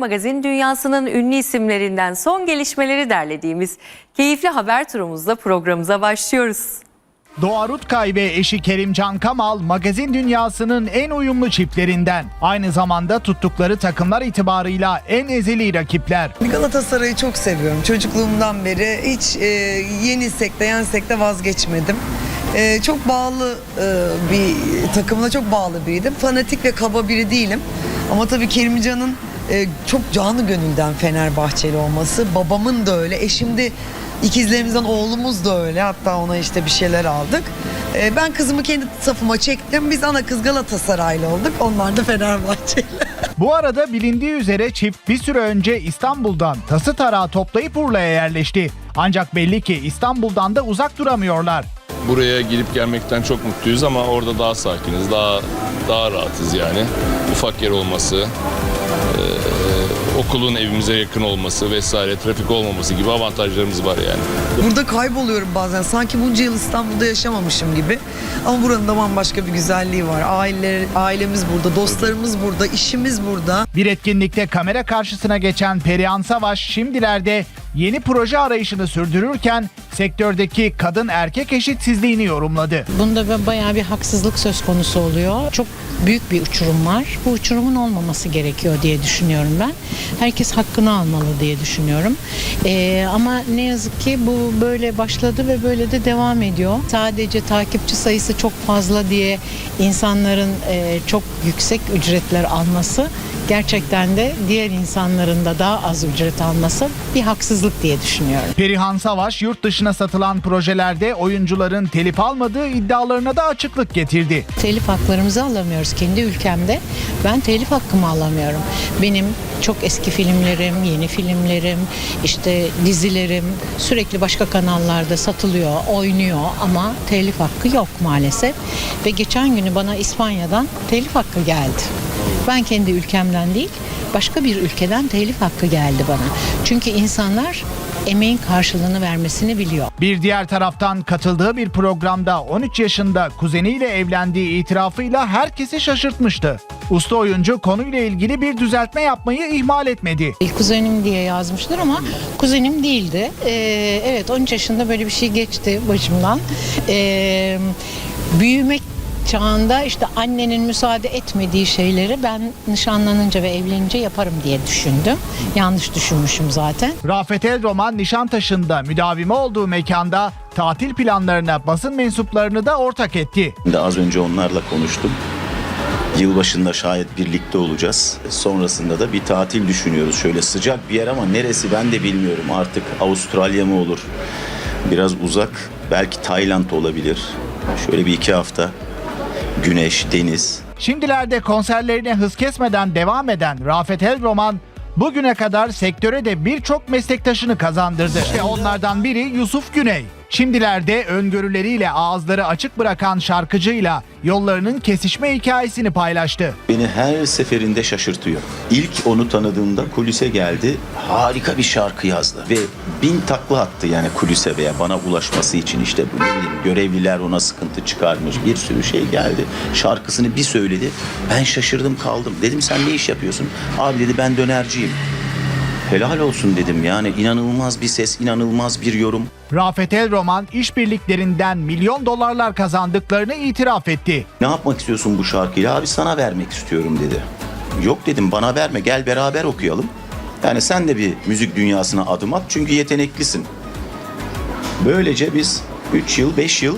Magazin dünyasının ünlü isimlerinden son gelişmeleri derlediğimiz keyifli haber turumuzla programımıza başlıyoruz. Doğa Rutkay ve eşi Kerimcan Kamal magazin dünyasının en uyumlu çiftlerinden. Aynı zamanda tuttukları takımlar itibarıyla en ezeli rakipler. Galatasaray'ı çok seviyorum. Çocukluğumdan beri hiç e, yenilsek de yensek de vazgeçmedim. E, çok bağlı e, bir takımına çok bağlı biriydim. Fanatik ve kaba biri değilim. Ama tabii Kerimcan'ın e, çok canı gönülden Fenerbahçeli olması. Babamın da öyle. Eşim de ikizlerimizden oğlumuz da öyle. Hatta ona işte bir şeyler aldık. E, ben kızımı kendi safıma çektim. Biz ana kız Galatasaraylı olduk. Onlar da Fenerbahçeli. Bu arada bilindiği üzere çift bir süre önce İstanbul'dan tası tarağı toplayıp Urla'ya yerleşti. Ancak belli ki İstanbul'dan da uzak duramıyorlar. Buraya gidip gelmekten çok mutluyuz ama orada daha sakiniz, daha daha rahatız yani. Ufak yer olması, okulun evimize yakın olması vesaire, trafik olmaması gibi avantajlarımız var yani. Burada kayboluyorum bazen. Sanki bunca yıl İstanbul'da yaşamamışım gibi. Ama buranın da bambaşka bir güzelliği var. Aileler, ailemiz burada, dostlarımız burada, işimiz burada. Bir etkinlikte kamera karşısına geçen Perihan Savaş şimdilerde yeni proje arayışını sürdürürken sektördeki kadın erkek eşitsizliğini yorumladı. Bunda bayağı bir haksızlık söz konusu oluyor. Çok büyük bir uçurum var. Bu uçurumun olmaması gerekiyor diye düşünüyorum ben. Herkes hakkını almalı diye düşünüyorum. Ee, ama ne yazık ki bu böyle başladı ve böyle de devam ediyor. Sadece takipçi sayısı çok fazla diye insanların e, çok yüksek ücretler alması gerçekten de diğer insanların da daha az ücret alması bir haksızlık diye düşünüyorum. Perihan Savaş yurt dışına satılan projelerde oyuncuların telif almadığı iddialarına da açıklık getirdi. telif haklarımızı alamıyoruz kendi ülkemde. Ben telif hakkımı alamıyorum. Benim çok eski filmlerim, yeni filmlerim, işte dizilerim sürekli başka kanallarda satılıyor, oynuyor ama telif hakkı yok maalesef. Ve geçen günü bana İspanya'dan telif hakkı geldi. Ben kendi ülkemden değil, başka bir ülkeden telif hakkı geldi bana. Çünkü insanlar emeğin karşılığını vermesini biliyor. Bir diğer taraftan katıldığı bir programda 13 yaşında kuzeniyle evlendiği itirafıyla herkesi şaşırtmıştı. Usta oyuncu konuyla ilgili bir düzeltme yapmayı ihmal etmedi. Kuzenim diye yazmışlar ama kuzenim değildi. Ee, evet 13 yaşında böyle bir şey geçti başımdan. Ee, büyümek çağında işte annenin müsaade etmediği şeyleri ben nişanlanınca ve evlenince yaparım diye düşündüm. Yanlış düşünmüşüm zaten. Rafet El Roman Nişantaşı'nda müdavimi olduğu mekanda tatil planlarına basın mensuplarını da ortak etti. Şimdi az önce onlarla konuştum. Yılbaşında şayet birlikte olacağız. Sonrasında da bir tatil düşünüyoruz. Şöyle sıcak bir yer ama neresi ben de bilmiyorum. Artık Avustralya mı olur? Biraz uzak. Belki Tayland olabilir. Şöyle bir iki hafta. Güneş, deniz. Şimdilerde konserlerine hız kesmeden devam eden Rafet El Roman bugüne kadar sektöre de birçok meslektaşını kazandırdı. İşte onlardan biri Yusuf Güney. Şimdilerde öngörüleriyle ağızları açık bırakan şarkıcıyla yollarının kesişme hikayesini paylaştı. Beni her seferinde şaşırtıyor. İlk onu tanıdığımda kulise geldi. Harika bir şarkı yazdı. Ve bin takla attı yani kulise veya bana ulaşması için işte bu görevliler ona sıkıntı çıkarmış. Bir sürü şey geldi. Şarkısını bir söyledi. Ben şaşırdım kaldım. Dedim sen ne iş yapıyorsun? Abi dedi ben dönerciyim. Helal olsun dedim yani inanılmaz bir ses, inanılmaz bir yorum. Rafet El Roman işbirliklerinden milyon dolarlar kazandıklarını itiraf etti. Ne yapmak istiyorsun bu şarkıyla? Abi sana vermek istiyorum dedi. Yok dedim bana verme gel beraber okuyalım. Yani sen de bir müzik dünyasına adım at çünkü yeteneklisin. Böylece biz 3 yıl 5 yıl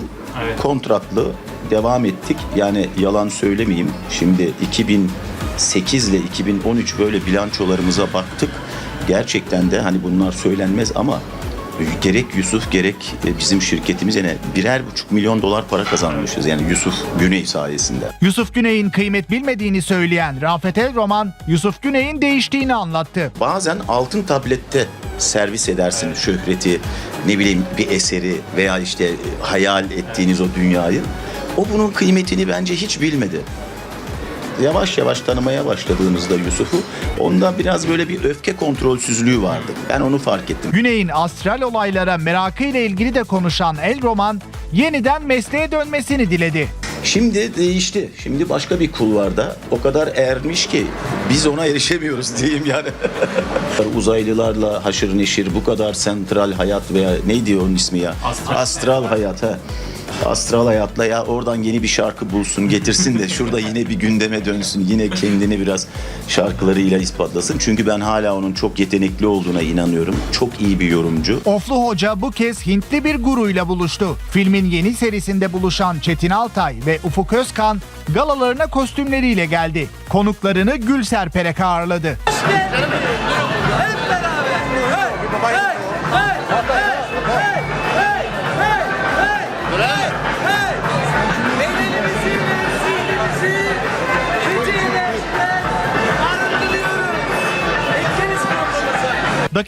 kontratlı devam ettik. Yani yalan söylemeyeyim. Şimdi 2008 ile 2013 böyle bilançolarımıza baktık. Gerçekten de hani bunlar söylenmez ama gerek Yusuf gerek bizim şirketimiz yani birer buçuk milyon dolar para kazanmışız. Yani Yusuf Güney sayesinde. Yusuf Güney'in kıymet bilmediğini söyleyen Rafet El Roman, Yusuf Güney'in değiştiğini anlattı. Bazen altın tablette servis edersin şöhreti, ne bileyim bir eseri veya işte hayal ettiğiniz o dünyayı. O bunun kıymetini bence hiç bilmedi. Yavaş yavaş tanımaya başladığımızda Yusuf'u onda biraz böyle bir öfke kontrolsüzlüğü vardı. Ben onu fark ettim. Güney'in astral olaylara merakıyla ilgili de konuşan El Roman, yeniden mesleğe dönmesini diledi. Şimdi değişti. Şimdi başka bir kulvarda o kadar ermiş ki biz ona erişemiyoruz diyeyim yani. Uzaylılarla haşır neşir bu kadar sentral hayat veya neydi onun ismi ya? Astral, hayat ha. Astral hayatla ya oradan yeni bir şarkı bulsun getirsin de şurada yine bir gündeme dönsün yine kendini biraz şarkılarıyla ispatlasın. Çünkü ben hala onun çok yetenekli olduğuna inanıyorum. Çok iyi bir yorumcu. Oflu Hoca bu kez Hintli bir guruyla buluştu. Filmin yeni serisinde buluşan Çetin Altay ve Ufuk Özkan galalarına kostümleriyle geldi. Konuklarını gül serperek ağırladı.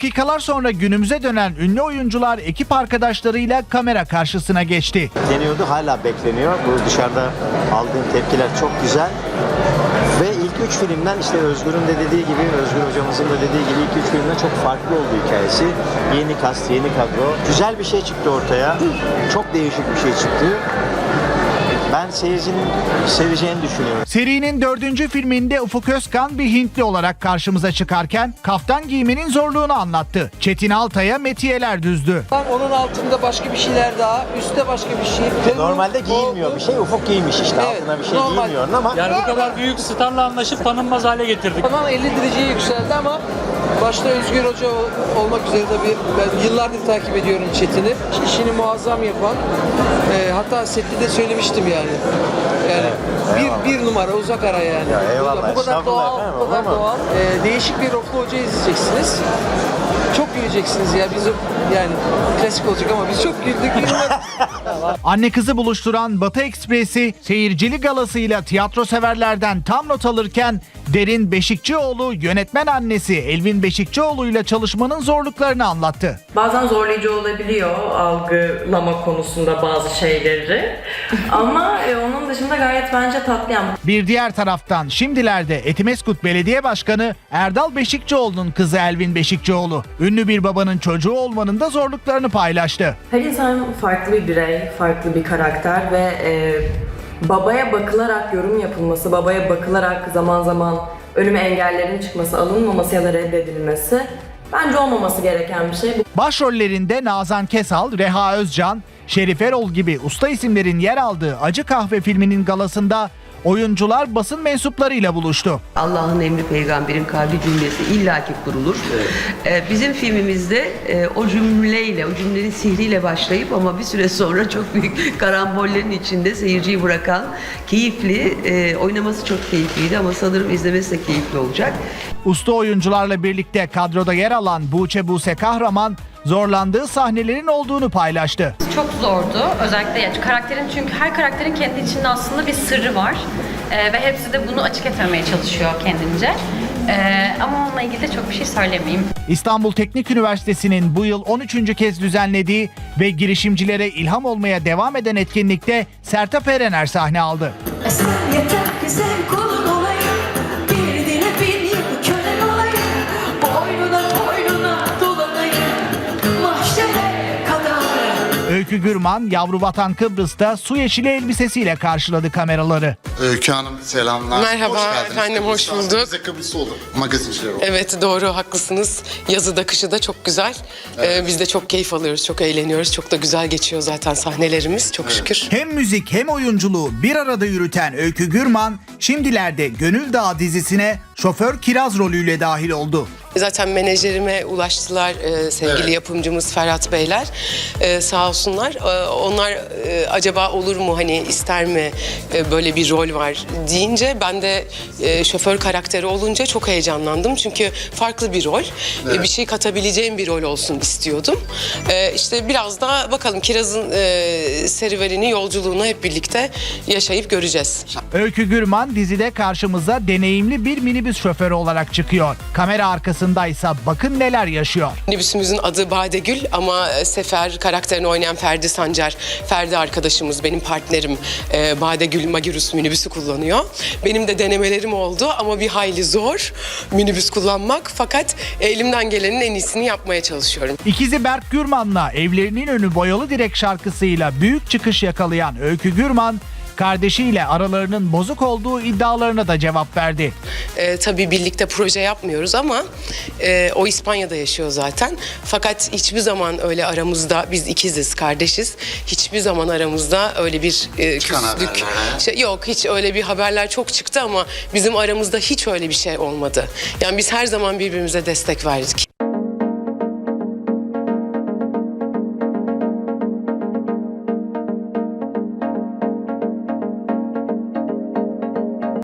Dakikalar sonra günümüze dönen ünlü oyuncular ekip arkadaşlarıyla kamera karşısına geçti. bekleniyordu, hala bekleniyor. Bu dışarıda aldığım tepkiler çok güzel. Ve ilk üç filmden işte Özgür'ün de dediği gibi, Özgür hocamızın da dediği gibi ilk üç filmden çok farklı oldu hikayesi. Yeni kast, yeni kadro. Güzel bir şey çıktı ortaya. Çok değişik bir şey çıktı. Ben seyircinin seveceğini düşünüyorum. Serinin dördüncü filminde Ufuk Özkan bir Hintli olarak karşımıza çıkarken kaftan giymenin zorluğunu anlattı. Çetin Altay'a metiyeler düzdü. Onun altında başka bir şeyler daha, üstte başka bir şey. Normalde giyilmiyor bir şey. Ufuk giymiş işte. Evet, Altına bir şey normal. giymiyorsun ama Yani bu kadar büyük starla anlaşıp tanınmaz hale getirdik. Tamam 50 dereceye yükseldi ama başta Özgür Hoca ol- olmak üzere tabii ben yıllardır takip ediyorum Çetin'i. İşini muazzam yapan, e, hatta sette de söylemiştim yani. Yani bir, bir numara uzak ara yani. Ya eyvallah, bu kadar doğal, efendim, bu kadar doğal. E, değişik bir Roflu Hoca izleyeceksiniz. Çok güleceksiniz ya. Biz yani klasik olacak ama biz çok güldük. Anne kızı buluşturan Batı Ekspresi seyircili galasıyla tiyatro severlerden tam not alırken Derin Beşikçioğlu yönetmen annesi Elvin Beşikçioğlu ile çalışmanın zorluklarını anlattı. Bazen zorlayıcı olabiliyor algılama konusunda bazı şeyleri. Ama e, onun dışında gayet bence tatlı. Yani Bir diğer taraftan şimdilerde Etimeskut Belediye Başkanı Erdal Beşikçioğlu'nun kızı Elvin Beşikçioğlu ünlü bir babanın çocuğu olmanın da zorluklarını paylaştı. her insan farklı bir birey, farklı bir karakter ve e, babaya bakılarak yorum yapılması, babaya bakılarak zaman zaman önüme engellerin çıkması, alınmaması ya da reddedilmesi bence olmaması gereken bir şey. Başrollerinde Nazan Kesal, Reha Özcan, Şerif Erol gibi usta isimlerin yer aldığı Acı Kahve filminin galasında oyuncular basın mensuplarıyla buluştu. Allah'ın emri peygamberin kavli cümlesi illaki kurulur. Ee, bizim filmimizde e, o cümleyle, o cümlenin sihriyle başlayıp ama bir süre sonra çok büyük karambollerin içinde seyirciyi bırakan keyifli, e, oynaması çok keyifliydi ama sanırım izlemesi de keyifli olacak. Usta oyuncularla birlikte kadroda yer alan Buğçe Buse Kahraman zorlandığı sahnelerin olduğunu paylaştı. Çok zordu. Özellikle ya karakterin çünkü her karakterin kendi içinde aslında bir sırrı var. Ee, ve hepsi de bunu açık etmemeye çalışıyor kendince. Ee, ama onunla ilgili de çok bir şey söylemeyeyim. İstanbul Teknik Üniversitesi'nin bu yıl 13. kez düzenlediği ve girişimcilere ilham olmaya devam eden etkinlikte Sertab Erener sahne aldı. Yeter ki sen Öykü Gürman, yavru vatan Kıbrıs'ta su yeşili elbisesiyle karşıladı kameraları. Öykü Hanım selamlar. Merhaba hoş geldiniz. efendim, hoş Kıbrıs'tan. bulduk. Bize Kıbrıs olur. Magazinciler olur. Evet doğru haklısınız. Yazı da kışı da çok güzel. Ee, biz de çok keyif alıyoruz, çok eğleniyoruz. Çok da güzel geçiyor zaten sahnelerimiz çok şükür. Hem müzik hem oyunculuğu bir arada yürüten Öykü Gürman, şimdilerde Gönül Dağı dizisine şoför Kiraz rolüyle dahil oldu. Zaten menajerime ulaştılar e, sevgili Evet. yapımcımız Ferhat Beyler. E, sağ olsunlar. E, onlar e, acaba olur mu hani ister mi e, böyle bir rol var deyince ben de e, şoför karakteri olunca çok heyecanlandım. Çünkü farklı bir rol. E, bir şey katabileceğim bir rol olsun istiyordum. E, işte biraz daha bakalım Kiraz'ın e, serüvenini, yolculuğunu hep birlikte yaşayıp göreceğiz. Öykü Gürman dizide karşımıza deneyimli bir minibüs şoförü olarak çıkıyor. Kamera arkasındaysa bakın neler yaşıyor. Minibüsümüzün adı Badegül ama e, Sefer karakterini oynayan Ferdi Sancar. Ferdi arkadaşımız, benim partnerim e, Badegül Magirus minibüsü kullanıyor. Benim de denemelerim oldu ama bir hayli zor minibüs kullanmak. Fakat elimden gelenin en iyisini yapmaya çalışıyorum. İkizi Berk Gürman'la evlerinin önü boyalı direk şarkısıyla büyük çıkış yakalayan Öykü Gürman, Kardeşiyle aralarının bozuk olduğu iddialarına da cevap verdi. E, tabii birlikte proje yapmıyoruz ama e, o İspanya'da yaşıyor zaten. Fakat hiçbir zaman öyle aramızda biz ikiziz, kardeşiz. Hiçbir zaman aramızda öyle bir e, Çıkan küslük haberler, ha? şey, yok hiç öyle bir haberler çok çıktı ama bizim aramızda hiç öyle bir şey olmadı. Yani biz her zaman birbirimize destek verdik.